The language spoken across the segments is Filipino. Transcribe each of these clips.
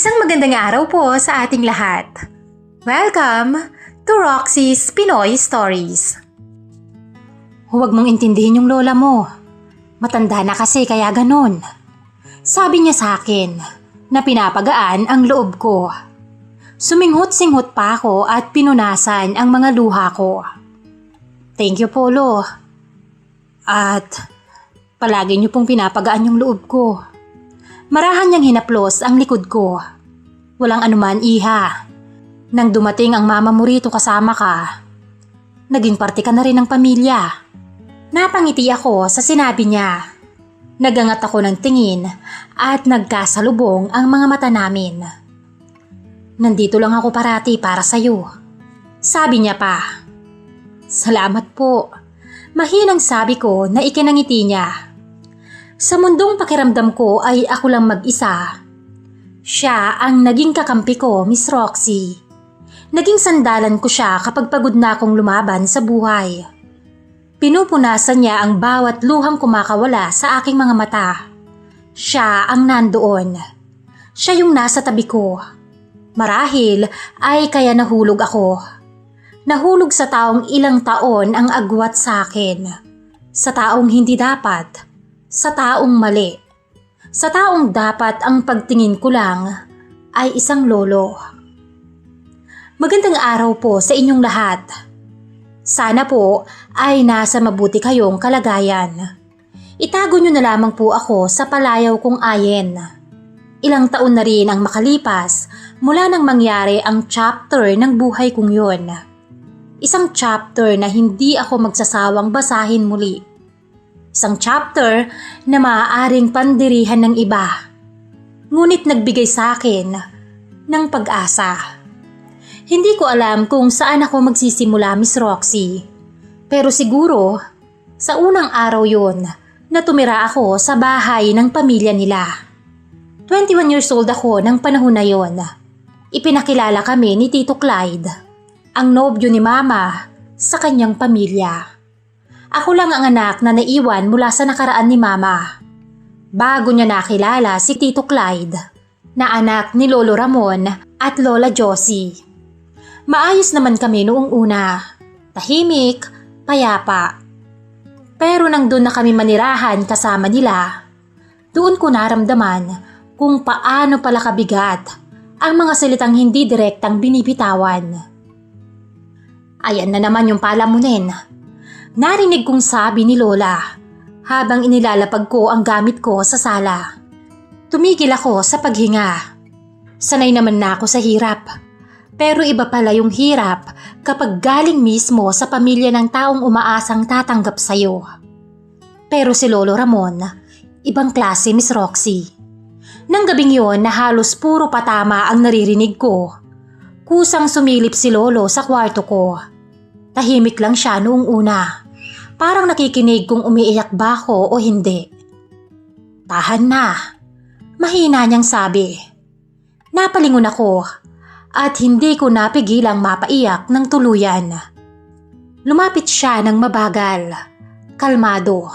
Isang magandang araw po sa ating lahat. Welcome to Roxy's Pinoy Stories. Huwag mong intindihin yung lola mo. Matanda na kasi kaya ganun. Sabi niya sa akin na pinapagaan ang loob ko. Suminghot-singhot pa ako at pinunasan ang mga luha ko. Thank you po, Lo. At palagi niyo pong pinapagaan yung loob ko. Marahan niyang hinaplos ang likod ko. Walang anuman, iha. Nang dumating ang mama mo rito kasama ka, naging parte ka na rin ng pamilya. Napangiti ako sa sinabi niya. Nagangat ako ng tingin at nagkasalubong ang mga mata namin. Nandito lang ako parati para sa'yo. Sabi niya pa. Salamat po. Mahinang sabi ko na ikinangiti niya. Sa mundong pakiramdam ko ay ako lang mag-isa. Siya ang naging kakampi ko, Miss Roxy. Naging sandalan ko siya kapag pagod na akong lumaban sa buhay. Pinupunasan niya ang bawat luhang kumakawala sa aking mga mata. Siya ang nandoon. Siya yung nasa tabi ko. Marahil ay kaya nahulog ako. Nahulog sa taong ilang taon ang agwat sa akin. Sa taong hindi dapat. Sa taong mali. Sa taong dapat ang pagtingin ko lang ay isang lolo. Magandang araw po sa inyong lahat. Sana po ay nasa mabuti kayong kalagayan. Itago nyo na lamang po ako sa palayaw kong ayen. Ilang taon na rin ang makalipas mula nang mangyari ang chapter ng buhay kong yon. Isang chapter na hindi ako magsasawang basahin muli. Isang chapter na maaaring pandirihan ng iba. Ngunit nagbigay sa akin ng pag-asa. Hindi ko alam kung saan ako magsisimula, Miss Roxy. Pero siguro, sa unang araw yon na tumira ako sa bahay ng pamilya nila. 21 years old ako ng panahon na yon. Ipinakilala kami ni Tito Clyde, ang nobyo ni Mama sa kanyang pamilya. Ako lang ang anak na naiwan mula sa nakaraan ni Mama. Bago niya nakilala si Tito Clyde, na anak ni Lolo Ramon at Lola Josie. Maayos naman kami noong una. Tahimik, payapa. Pero nang doon na kami manirahan kasama nila, doon ko naramdaman kung paano pala kabigat ang mga salitang hindi direktang binibitawan. Ayan na naman yung palamunin. Narinig kong sabi ni Lola habang inilalapag ko ang gamit ko sa sala. Tumigil ako sa paghinga. Sanay naman na ako sa hirap. Pero iba pala yung hirap kapag galing mismo sa pamilya ng taong umaasang tatanggap sa'yo. Pero si Lolo Ramon, ibang klase Miss Roxy. Nang gabing yon na halos puro patama ang naririnig ko. Kusang sumilip si Lolo sa kwarto ko. Tahimik lang siya noong una. Parang nakikinig kung umiiyak ba ako o hindi. Tahan na. Mahina niyang sabi. Napalingon ako at hindi ko napigilang mapaiyak ng tuluyan. Lumapit siya ng mabagal, kalmado.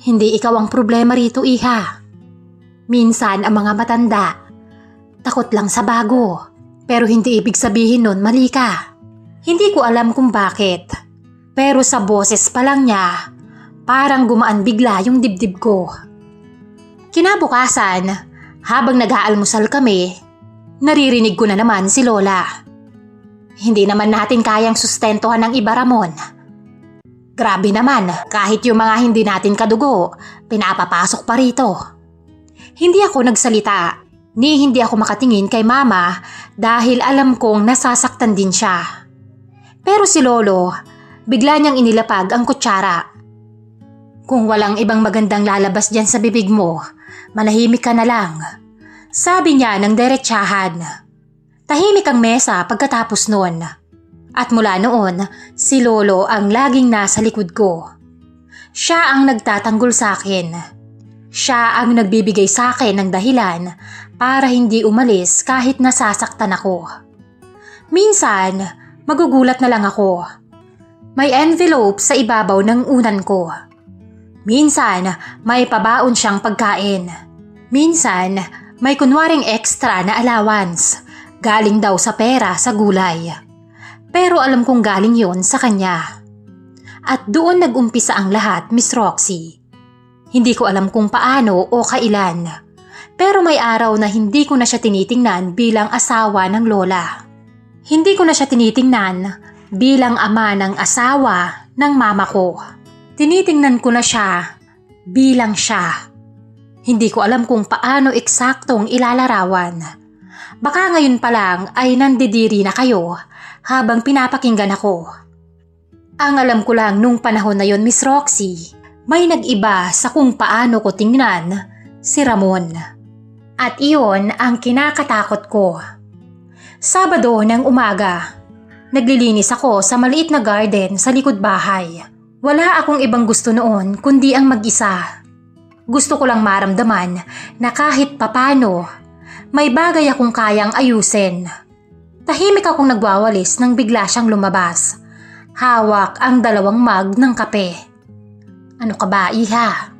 Hindi ikaw ang problema rito, iha. Minsan ang mga matanda, takot lang sa bago, pero hindi ibig sabihin nun mali ka. Hindi ko alam kung bakit, pero sa boses pa lang niya, parang gumaan bigla yung dibdib ko. Kinabukasan, habang nag-aalmusal kami, naririnig ko na naman si Lola. Hindi naman natin kayang sustentuhan ng iba Ramon. Grabe naman, kahit yung mga hindi natin kadugo, pinapapasok pa rito. Hindi ako nagsalita, ni hindi ako makatingin kay mama dahil alam kong nasasaktan din siya. Pero si Lolo, bigla niyang inilapag ang kutsara. Kung walang ibang magandang lalabas dyan sa bibig mo, manahimik ka na lang. Sabi niya ng derechahan. Tahimik ang mesa pagkatapos noon. At mula noon, si Lolo ang laging nasa likod ko. Siya ang nagtatanggol sa akin. Siya ang nagbibigay sa akin ng dahilan para hindi umalis kahit nasasaktan ako. Minsan, magugulat na lang ako. May envelope sa ibabaw ng unan ko. Minsan, may pabaon siyang pagkain. Minsan, May kunwaring extra na allowance. Galing daw sa pera sa gulay. Pero alam kong galing yon sa kanya. At doon nag-umpisa ang lahat, Miss Roxy. Hindi ko alam kung paano o kailan. Pero may araw na hindi ko na siya tinitingnan bilang asawa ng lola. Hindi ko na siya tinitingnan bilang ama ng asawa ng mama ko. Tinitingnan ko na siya bilang siya. Hindi ko alam kung paano eksaktong ilalarawan. Baka ngayon pa lang ay nandidiri na kayo habang pinapakinggan ako. Ang alam ko lang nung panahon na yon Miss Roxy, may nag-iba sa kung paano ko tingnan si Ramon. At iyon ang kinakatakot ko. Sabado ng umaga, naglilinis ako sa maliit na garden sa likod bahay. Wala akong ibang gusto noon kundi ang mag-isa. Gusto ko lang maramdaman na kahit papano, may bagay akong kayang ayusin. Tahimik akong nagwawalis nang bigla siyang lumabas. Hawak ang dalawang mug ng kape. Ano ka ba, iha?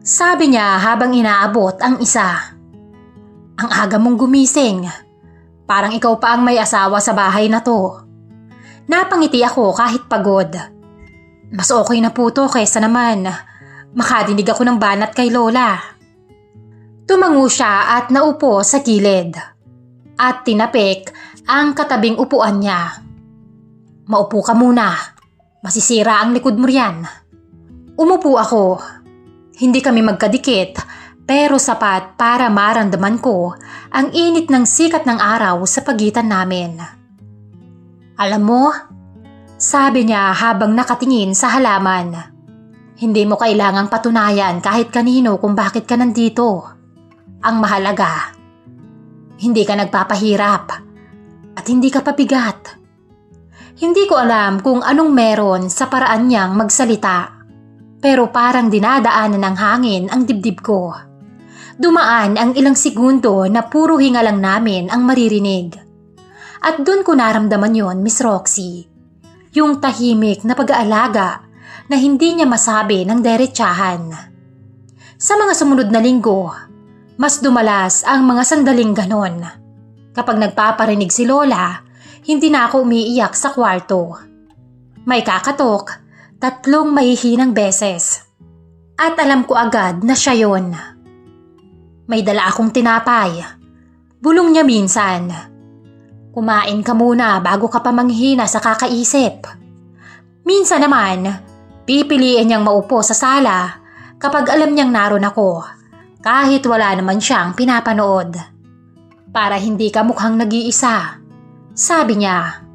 Sabi niya habang inaabot ang isa. Ang aga mong gumising. Parang ikaw pa ang may asawa sa bahay na to. Napangiti ako kahit pagod. Mas okay na po to kaysa naman makadinig ako ng banat kay Lola. Tumango siya at naupo sa gilid. At tinapik ang katabing upuan niya. Maupo ka muna. Masisira ang likod mo riyan. Umupo ako. Hindi kami magkadikit pero sapat para maramdaman ko ang init ng sikat ng araw sa pagitan namin. Alam mo, sabi niya habang nakatingin sa halaman. Hindi mo kailangang patunayan kahit kanino kung bakit ka nandito. Ang mahalaga, hindi ka nagpapahirap at hindi ka pabigat. Hindi ko alam kung anong meron sa paraan niyang magsalita. Pero parang dinadaanan ng hangin ang dibdib ko. Dumaan ang ilang segundo na puro hinga lang namin ang maririnig. At doon ko naramdaman yon, Miss Roxy. Yung tahimik na pag-aalaga na hindi niya masabi ng derechahan. Sa mga sumunod na linggo, mas dumalas ang mga sandaling ganon. Kapag nagpaparinig si Lola, hindi na ako umiiyak sa kwarto. May kakatok, tatlong mahihinang beses. At alam ko agad na siya yon. May dala akong tinapay. Bulong niya minsan. Kumain ka muna bago ka pa manghina sa kakaisip. Minsan naman, pipiliin niyang maupo sa sala kapag alam niyang naroon ako kahit wala naman siyang pinapanood. Para hindi ka mukhang nag-iisa, sabi niya.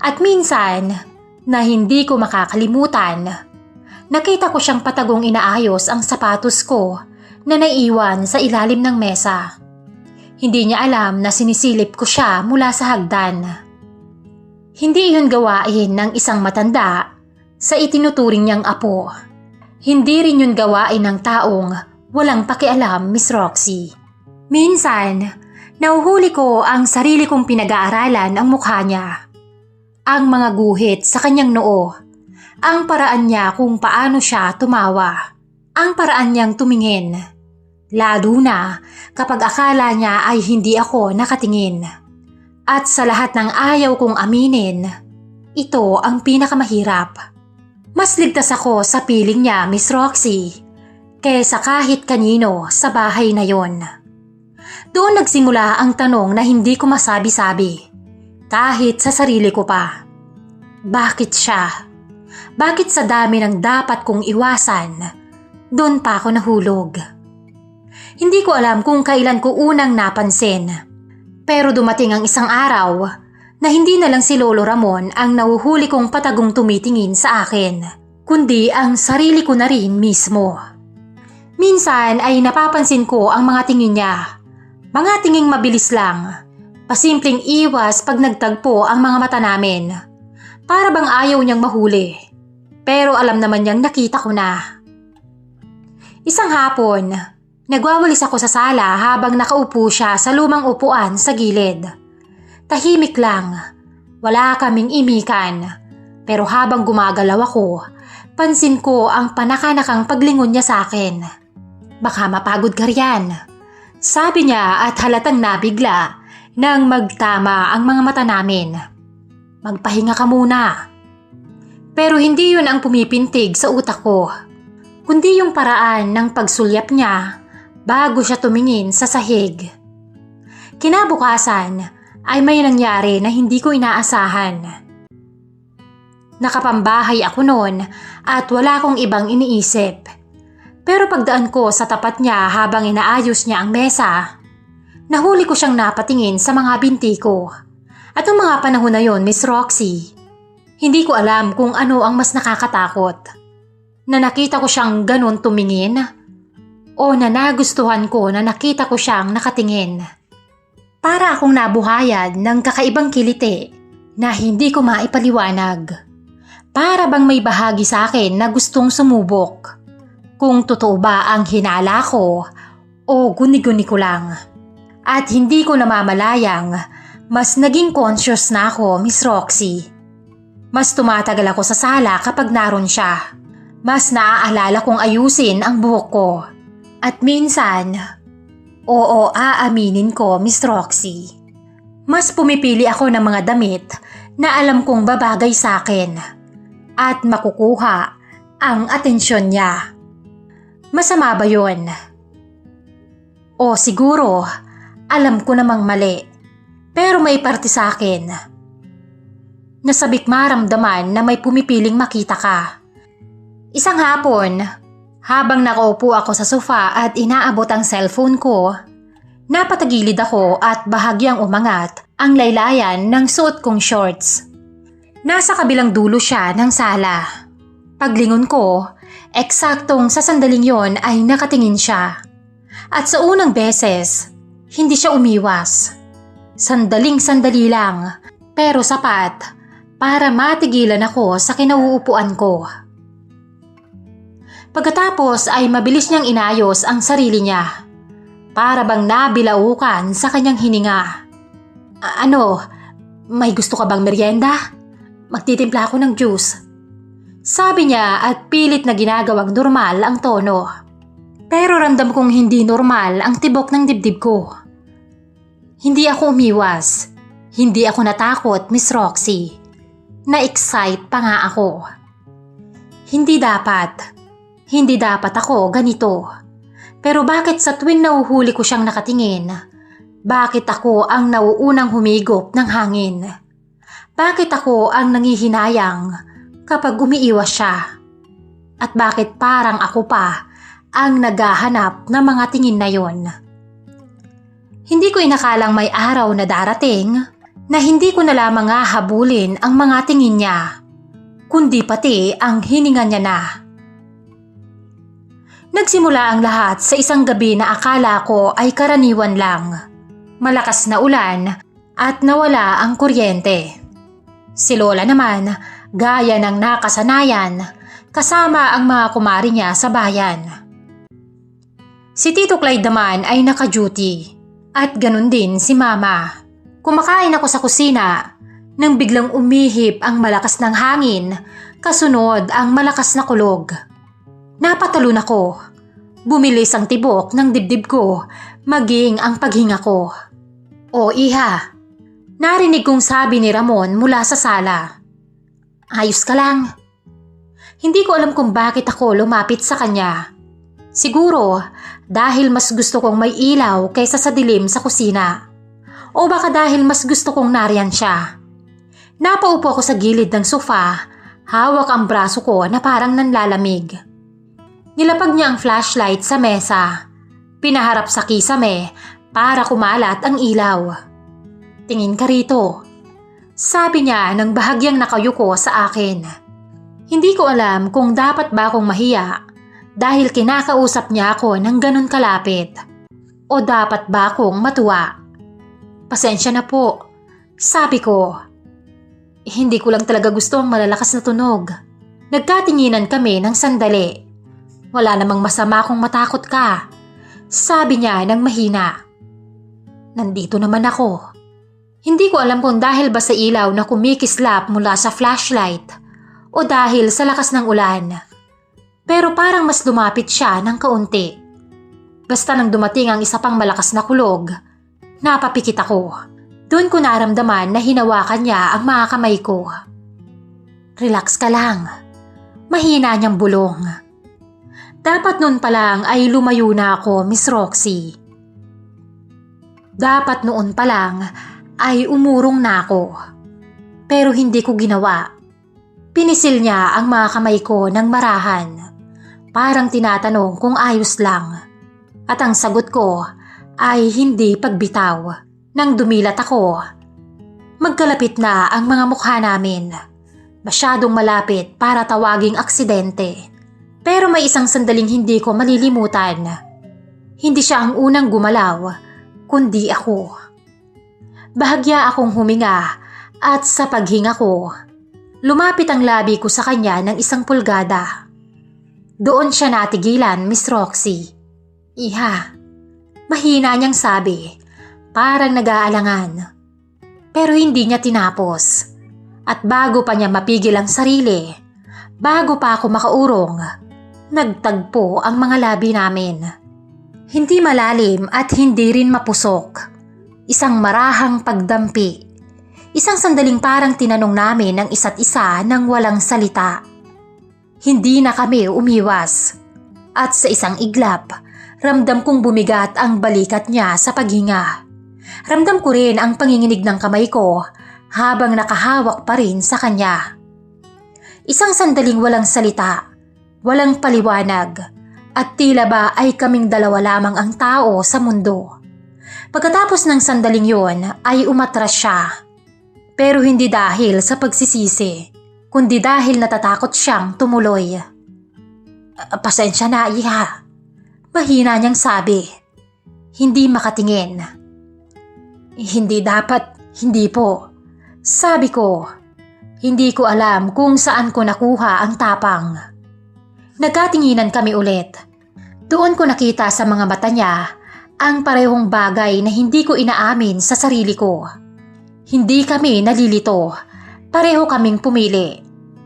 At minsan, na hindi ko makakalimutan, nakita ko siyang patagong inaayos ang sapatos ko na naiwan sa ilalim ng mesa. Hindi niya alam na sinisilip ko siya mula sa hagdan. Hindi iyon gawain ng isang matanda sa itinuturing niyang apo. Hindi rin yun gawain ng taong walang pakialam, Miss Roxy. Minsan, nauhuli ko ang sarili kong pinag-aaralan ang mukha niya. Ang mga guhit sa kanyang noo. Ang paraan niya kung paano siya tumawa. Ang paraan niyang tumingin. Lalo na kapag akala niya ay hindi ako nakatingin. At sa lahat ng ayaw kong aminin, ito ang pinakamahirap. Mas ligtas ako sa piling niya, Miss Roxy, kaysa kahit kanino sa bahay na yon. Doon nagsimula ang tanong na hindi ko masabi-sabi, kahit sa sarili ko pa. Bakit siya? Bakit sa dami ng dapat kong iwasan, doon pa ako nahulog? Hindi ko alam kung kailan ko unang napansin. Pero dumating ang isang araw na hindi na lang si Lolo Ramon ang nahuhuli kong patagong tumitingin sa akin, kundi ang sarili ko na rin mismo. Minsan ay napapansin ko ang mga tingin niya. Mga tinging mabilis lang. Pasimpleng iwas pag nagtagpo ang mga mata namin. Para bang ayaw niyang mahuli. Pero alam naman niyang nakita ko na. Isang hapon, nagwawalis ako sa sala habang nakaupo siya sa lumang upuan sa gilid. Tahimik lang. Wala kaming imikan. Pero habang gumagalaw ako, pansin ko ang panakanakang paglingon niya sa akin. Baka mapagod ka riyan. Sabi niya at halatang nabigla nang magtama ang mga mata namin. Magpahinga ka muna. Pero hindi yun ang pumipintig sa utak ko, kundi yung paraan ng pagsulyap niya bago siya tumingin sa sahig. Kinabukasan ay may nangyari na hindi ko inaasahan. Nakapambahay ako noon at wala akong ibang iniisip. Pero pagdaan ko sa tapat niya habang inaayos niya ang mesa, nahuli ko siyang napatingin sa mga binti ko. At ang mga panahon na yon, Miss Roxy, hindi ko alam kung ano ang mas nakakatakot. Na nakita ko siyang ganun tumingin o na nagustuhan ko na nakita ko siyang nakatingin. Para akong nabuhayad ng kakaibang kiliti na hindi ko maipaliwanag. Para bang may bahagi sa akin na gustong sumubok. Kung totoo ba ang hinala ko o guni-guni ko lang. At hindi ko namamalayang mas naging conscious na ako, Miss Roxy. Mas tumatagal ako sa sala kapag naroon siya. Mas naaalala kong ayusin ang buhok ko. At minsan, oo aaminin ko, Miss Roxy. Mas pumipili ako ng mga damit na alam kong babagay sa akin at makukuha ang atensyon niya. Masama ba yun? O siguro, alam ko namang mali. Pero may parte sa akin. Nasabik maramdaman na may pumipiling makita ka. Isang hapon, habang nakaupo ako sa sofa at inaabot ang cellphone ko, napatagilid ako at bahagyang umangat ang laylayan ng suot kong shorts. Nasa kabilang dulo siya ng sala. Paglingon ko, eksaktong sa sandaling yon ay nakatingin siya. At sa unang beses, hindi siya umiwas. Sandaling sandali lang, pero sapat para matigilan ako sa kinauupuan ko. Pagkatapos ay mabilis niyang inayos ang sarili niya. Para bang nabilaukan sa kanyang hininga. Ano, may gusto ka bang merienda? Magtitimpla ako ng juice. Sabi niya at pilit na ginagawang normal ang tono. Pero ramdam kong hindi normal ang tibok ng dibdib ko. Hindi ako umiwas. Hindi ako natakot, Miss Roxy. Na-excite pa nga ako. Hindi dapat. Hindi dapat ako ganito. Pero bakit sa tuwing nauhuli ko siyang nakatingin, bakit ako ang nauunang humigop ng hangin? Bakit ako ang nangihinayang kapag umiiwas siya? At bakit parang ako pa ang naghahanap ng mga tingin na yon? Hindi ko inakalang may araw na darating na hindi ko na lamang habulin ang mga tingin niya, kundi pati ang hininga niya na. Nagsimula ang lahat sa isang gabi na akala ko ay karaniwan lang. Malakas na ulan at nawala ang kuryente. Si Lola naman, gaya ng nakasanayan, kasama ang mga kumari niya sa bayan. Si Tito Clyde naman ay naka-duty at ganun din si Mama. Kumakain ako sa kusina nang biglang umihip ang malakas ng hangin kasunod ang malakas na kulog. Napatalon ako. Bumilis ang tibok ng dibdib ko maging ang paghinga ko. O iha, Narinig kong sabi ni Ramon mula sa sala. Ayos ka lang. Hindi ko alam kung bakit ako lumapit sa kanya. Siguro dahil mas gusto kong may ilaw kaysa sa dilim sa kusina. O baka dahil mas gusto kong nariyan siya. Napaupo ako sa gilid ng sofa, hawak ang braso ko na parang nanlalamig. Nilapag niya ang flashlight sa mesa. Pinaharap sa kisame para kumalat ang ilaw. Tingin ka rito. Sabi niya nang bahagyang nakayuko sa akin. Hindi ko alam kung dapat ba akong mahiya dahil kinakausap niya ako ng ganun kalapit o dapat ba akong matuwa. Pasensya na po. Sabi ko, hindi ko lang talaga gusto ang malalakas na tunog. Nagkatinginan kami ng sandali. Wala namang masama kung matakot ka. Sabi niya ng mahina. Nandito naman ako. Hindi ko alam kung dahil ba sa ilaw na kumikislap mula sa flashlight o dahil sa lakas ng ulan. Pero parang mas lumapit siya ng kaunti. Basta nang dumating ang isa pang malakas na kulog, napapikit ako. Doon ko naramdaman na hinawakan niya ang mga kamay ko. Relax ka lang. Mahina niyang bulong. Dapat noon pa lang ay lumayo na ako, Miss Roxy. Dapat noon pa lang ay umurong na ako. Pero hindi ko ginawa. Pinisil niya ang mga kamay ko ng marahan. Parang tinatanong kung ayos lang. At ang sagot ko ay hindi pagbitaw. Nang dumilat ako, magkalapit na ang mga mukha namin. Masyadong malapit para tawaging aksidente. Pero may isang sandaling hindi ko malilimutan. Hindi siya ang unang gumalaw, kundi ako. Bahagya akong huminga at sa paghinga ko, lumapit ang labi ko sa kanya ng isang pulgada. Doon siya natigilan, Miss Roxy. Iha, mahina niyang sabi, parang nag-aalangan. Pero hindi niya tinapos. At bago pa niya mapigil ang sarili, bago pa ako makaurong, nagtagpo ang mga labi namin. Hindi malalim at hindi rin mapusok. Isang marahang pagdampi. Isang sandaling parang tinanong namin ng isa't isa ng walang salita. Hindi na kami umiwas. At sa isang iglap, ramdam kong bumigat ang balikat niya sa paghinga. Ramdam ko rin ang panginginig ng kamay ko habang nakahawak pa rin sa kanya. Isang sandaling walang salita, walang paliwanag, at tila ba ay kaming dalawa lamang ang tao sa mundo. Pagkatapos ng sandaling yon ay umatras siya. Pero hindi dahil sa pagsisisi, kundi dahil natatakot siyang tumuloy. "Ah, Pasensya na, iha. Mahina niyang sabi. Hindi makatingin. Hindi dapat, hindi po. Sabi ko, hindi ko alam kung saan ko nakuha ang tapang. Nagkatinginan kami ulit. Doon ko nakita sa mga mata niya ang parehong bagay na hindi ko inaamin sa sarili ko. Hindi kami nalilito. Pareho kaming pumili.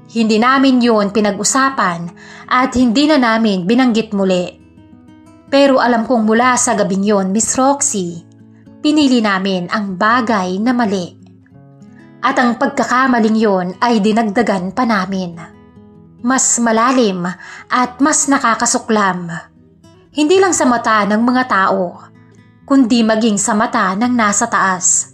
Hindi namin yun pinag-usapan at hindi na namin binanggit muli. Pero alam kong mula sa gabing yon, Miss Roxy, pinili namin ang bagay na mali. At ang pagkakamaling yon ay dinagdagan pa namin. Mas malalim at mas nakakasuklam. Hindi lang sa mata ng mga tao, kundi maging sa mata ng nasa taas.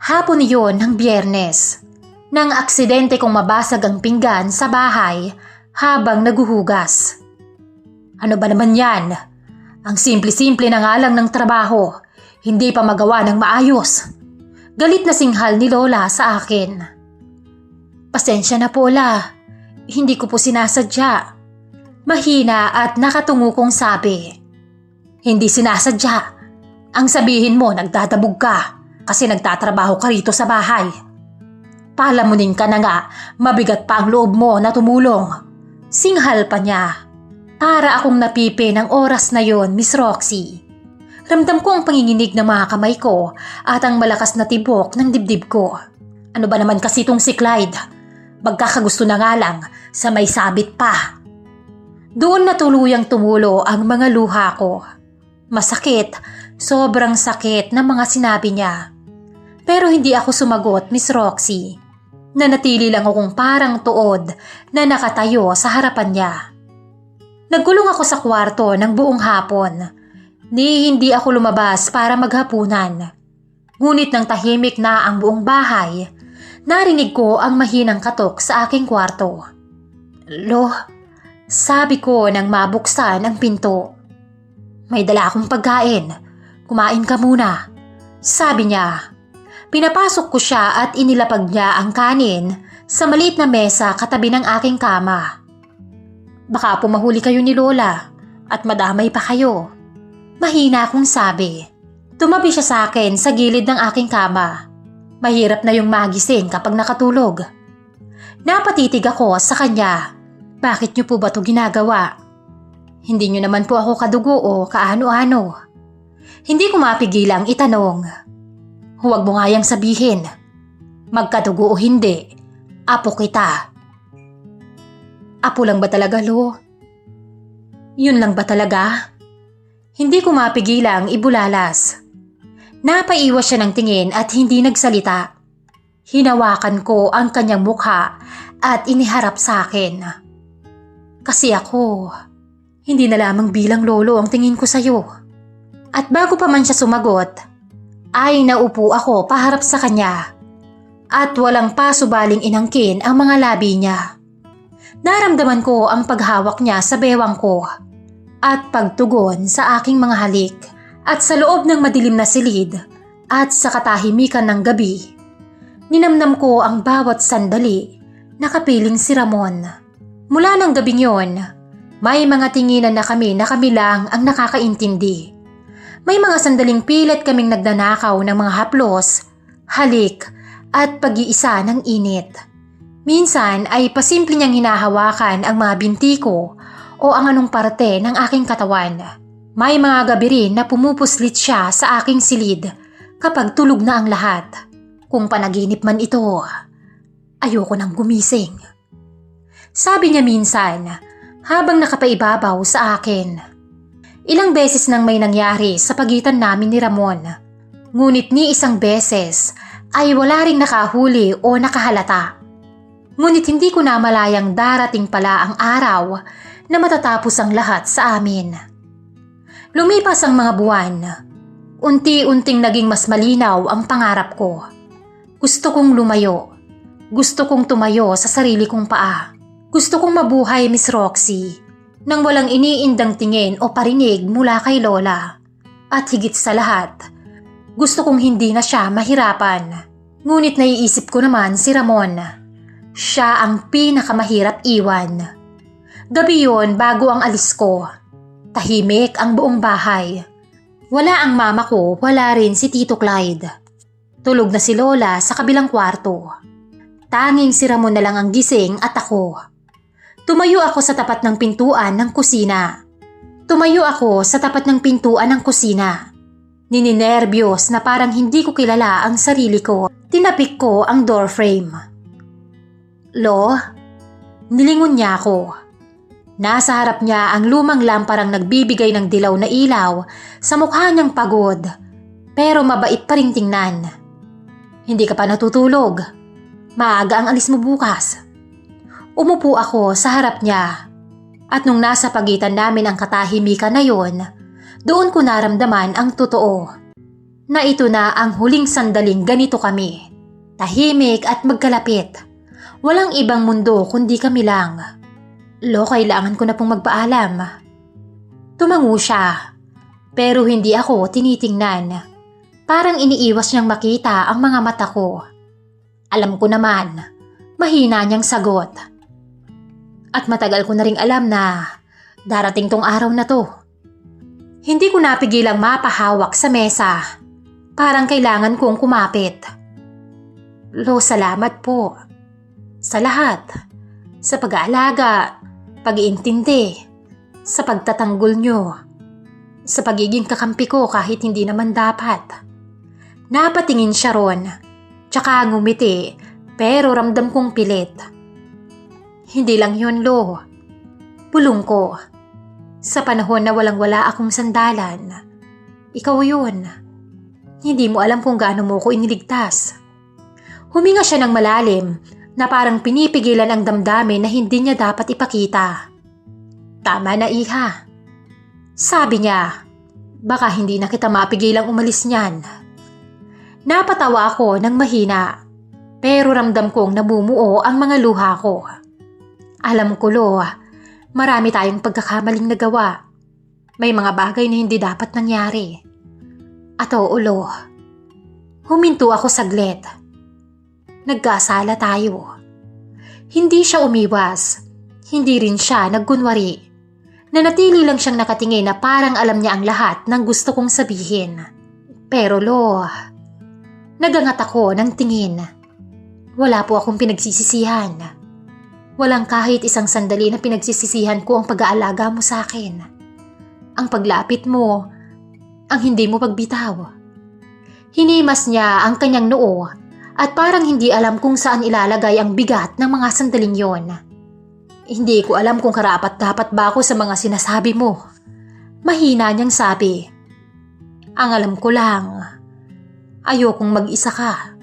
Hapon yon ng biyernes, nang aksidente kong mabasag ang pinggan sa bahay habang naguhugas. Ano ba naman yan? Ang simple-simple na nga lang ng trabaho, hindi pa magawa ng maayos. Galit na singhal ni Lola sa akin. Pasensya na po la, hindi ko po sinasadya. Mahina at nakatungo kong sabi. Hindi sinasadya. Ang sabihin mo nagdadabog ka kasi nagtatrabaho ka rito sa bahay. Palamunin ka na nga, mabigat pa ang loob mo na tumulong. Singhal pa niya. Para akong napipi ng oras na yon, Miss Roxy. Ramdam ko ang panginginig ng mga kamay ko at ang malakas na tibok ng dibdib ko. Ano ba naman kasi itong si Clyde? Magkakagusto na nga lang sa may sabit pa. Doon na tuluyang tumulo ang mga luha ko. Masakit, sobrang sakit ng mga sinabi niya. Pero hindi ako sumagot, Miss Roxy. Nanatili lang akong parang tuod na nakatayo sa harapan niya. Nagkulong ako sa kwarto ng buong hapon. Ni hindi ako lumabas para maghapunan. Ngunit nang tahimik na ang buong bahay, narinig ko ang mahinang katok sa aking kwarto. Lo, sabi ko nang mabuksan ang pinto. May dala akong pagkain. Kumain ka muna. Sabi niya. Pinapasok ko siya at inilapag niya ang kanin sa maliit na mesa katabi ng aking kama. Baka pumahuli kayo ni Lola at madamay pa kayo. Mahina akong sabi. Tumabi siya sa akin sa gilid ng aking kama. Mahirap na yung magising kapag nakatulog. Napatitig ako sa kanya. Bakit niyo po ba to ginagawa? Hindi niyo naman po ako kadugo o kaano-ano. Hindi ko mapigilang itanong. Huwag mo nga yang sabihin. Magkadugo o hindi, apo kita. Apo lang ba talaga, Lo? Yun lang ba talaga? Hindi ko mapigilang ibulalas. Napaiwas siya ng tingin at hindi nagsalita. Hinawakan ko ang kanyang mukha at iniharap sa akin. Kasi ako, hindi na lamang bilang lolo ang tingin ko sa'yo. At bago pa man siya sumagot, ay naupo ako paharap sa kanya at walang pasubaling inangkin ang mga labi niya. Naramdaman ko ang paghawak niya sa bewang ko at pagtugon sa aking mga halik at sa loob ng madilim na silid at sa katahimikan ng gabi. Ninamnam ko ang bawat sandali nakapiling si Ramon. Mula ng gabing yon, may mga tinginan na kami na kami lang ang nakakaintindi. May mga sandaling pilit kaming nagnanakaw ng mga haplos, halik at pag-iisa ng init. Minsan ay pasimple niyang hinahawakan ang mga binti ko o ang anong parte ng aking katawan. May mga gabi rin na pumupuslit siya sa aking silid kapag tulog na ang lahat. Kung panaginip man ito, ayoko nang gumising. Sabi niya minsan habang nakapaibabaw sa akin. Ilang beses nang may nangyari sa pagitan namin ni Ramon. Ngunit ni isang beses ay wala ring nakahuli o nakahalata. Ngunit hindi ko namalayang darating pala ang araw na matatapos ang lahat sa amin. Lumipas ang mga buwan. Unti-unting naging mas malinaw ang pangarap ko. Gusto kong lumayo. Gusto kong tumayo sa sarili kong paa. Gusto kong mabuhay, Miss Roxy, nang walang iniindang tingin o parinig mula kay Lola. At higit sa lahat, gusto kong hindi na siya mahirapan. Ngunit naiisip ko naman si Ramon. Siya ang pinakamahirap iwan. Gabi yon bago ang alis ko. Tahimik ang buong bahay. Wala ang mama ko, wala rin si Tito Clyde. Tulog na si Lola sa kabilang kwarto. Tanging si Ramon na lang ang gising at ako. Tumayo ako sa tapat ng pintuan ng kusina. Tumayo ako sa tapat ng pintuan ng kusina. Nininervyos na parang hindi ko kilala ang sarili ko. Tinapik ko ang door frame. Lo, nilingon niya ako. Nasa harap niya ang lumang lamparang nagbibigay ng dilaw na ilaw sa mukha niyang pagod, pero mabait pa rin tingnan. Hindi ka pa natutulog. Maaga ang alis mo bukas. Umupo ako sa harap niya at nung nasa pagitan namin ang katahimikan na yon, doon ko naramdaman ang totoo. Na ito na ang huling sandaling ganito kami. Tahimik at magkalapit. Walang ibang mundo kundi kami lang. Lo, kailangan ko na pong magpaalam. Tumango siya, pero hindi ako tinitingnan. Parang iniiwas niyang makita ang mga mata ko. Alam ko naman, mahina niyang sagot. At matagal ko na ring alam na darating tong araw na to. Hindi ko napigilang mapahawak sa mesa. Parang kailangan kong kumapit. Lo, salamat po. Sa lahat. Sa pag-aalaga pag-iintindi, sa pagtatanggol nyo, sa pagiging kakampi ko kahit hindi naman dapat. Napatingin siya ron, tsaka ngumiti, pero ramdam kong pilit. Hindi lang yun, Lo. Pulong ko. Sa panahon na walang-wala akong sandalan, ikaw yun. Hindi mo alam kung gaano mo ko iniligtas. Huminga siya ng malalim na parang pinipigilan ang damdamin na hindi niya dapat ipakita. Tama na iha. Sabi niya, baka hindi na kita mapigilang umalis niyan. Napatawa ako ng mahina, pero ramdam kong namumuo ang mga luha ko. Alam ko lo, marami tayong pagkakamaling nagawa. May mga bagay na hindi dapat nangyari. At oo lo, huminto ako saglit nagkasala tayo. Hindi siya umiwas. Hindi rin siya nagkunwari. Nanatili lang siyang nakatingin na parang alam niya ang lahat ng gusto kong sabihin. Pero lo, nagangat ako ng tingin. Wala po akong pinagsisisihan. Walang kahit isang sandali na pinagsisisihan ko ang pag-aalaga mo sa akin. Ang paglapit mo, ang hindi mo pagbitaw. Hinimas niya ang kanyang noo at parang hindi alam kung saan ilalagay ang bigat ng mga sandaling yon. Hindi ko alam kung karapat dapat ba ako sa mga sinasabi mo. Mahina niyang sabi. Ang alam ko lang, ayokong mag-isa ka.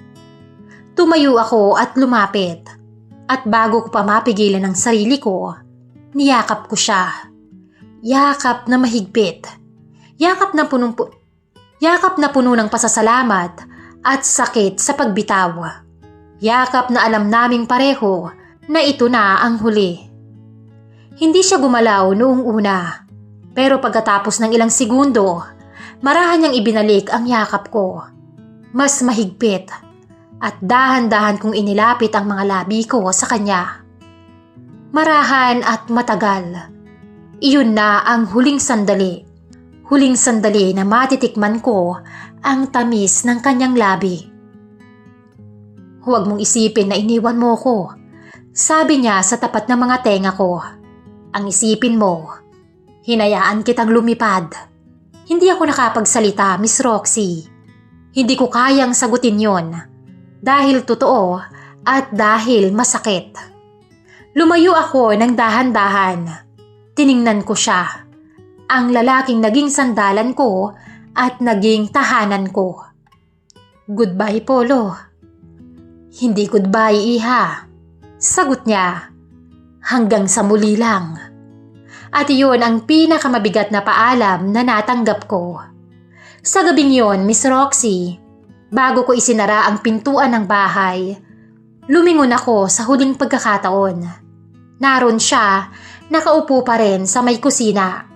Tumayo ako at lumapit. At bago ko pa mapigilan ang sarili ko, niyakap ko siya. Yakap na mahigpit. Yakap na punong pu- Yakap na puno ng pasasalamat at sakit sa pagbitaw. Yakap na alam naming pareho na ito na ang huli. Hindi siya gumalaw noong una, pero pagkatapos ng ilang segundo, marahan niyang ibinalik ang yakap ko. Mas mahigpit at dahan-dahan kong inilapit ang mga labi ko sa kanya. Marahan at matagal. Iyon na ang huling sandali. Huling sandali na matitikman ko ang tamis ng kanyang labi. Huwag mong isipin na iniwan mo ko. Sabi niya sa tapat ng mga tenga ko. Ang isipin mo, hinayaan kitang lumipad. Hindi ako nakapagsalita, Miss Roxy. Hindi ko kayang sagutin yon. Dahil totoo at dahil masakit. Lumayo ako ng dahan-dahan. Tiningnan ko siya. Ang lalaking naging sandalan ko at naging tahanan ko. Goodbye, Polo. Hindi goodbye, Iha. Sagot niya. Hanggang sa muli lang. At iyon ang pinakamabigat na paalam na natanggap ko. Sa gabing yon, Miss Roxy, bago ko isinara ang pintuan ng bahay, lumingon ako sa huling pagkakataon. Naroon siya, nakaupo pa rin sa may kusina.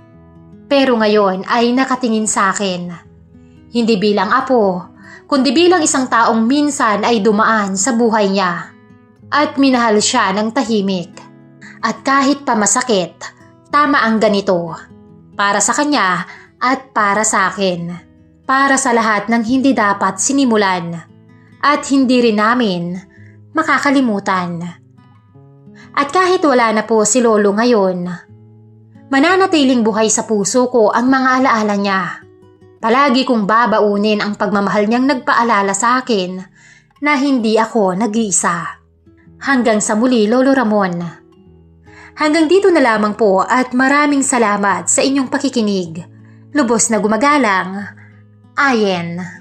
Pero ngayon ay nakatingin sa akin. Hindi bilang apo, kundi bilang isang taong minsan ay dumaan sa buhay niya. At minahal siya ng tahimik. At kahit pa masakit, tama ang ganito. Para sa kanya at para sa akin. Para sa lahat ng hindi dapat sinimulan. At hindi rin namin makakalimutan. At kahit wala na po si Lolo ngayon, mananatiling buhay sa puso ko ang mga alaala niya. Palagi kong babaunin ang pagmamahal niyang nagpaalala sa akin na hindi ako nag-iisa. Hanggang sa muli, Lolo Ramon. Hanggang dito na lamang po at maraming salamat sa inyong pakikinig. Lubos na gumagalang, Ayen.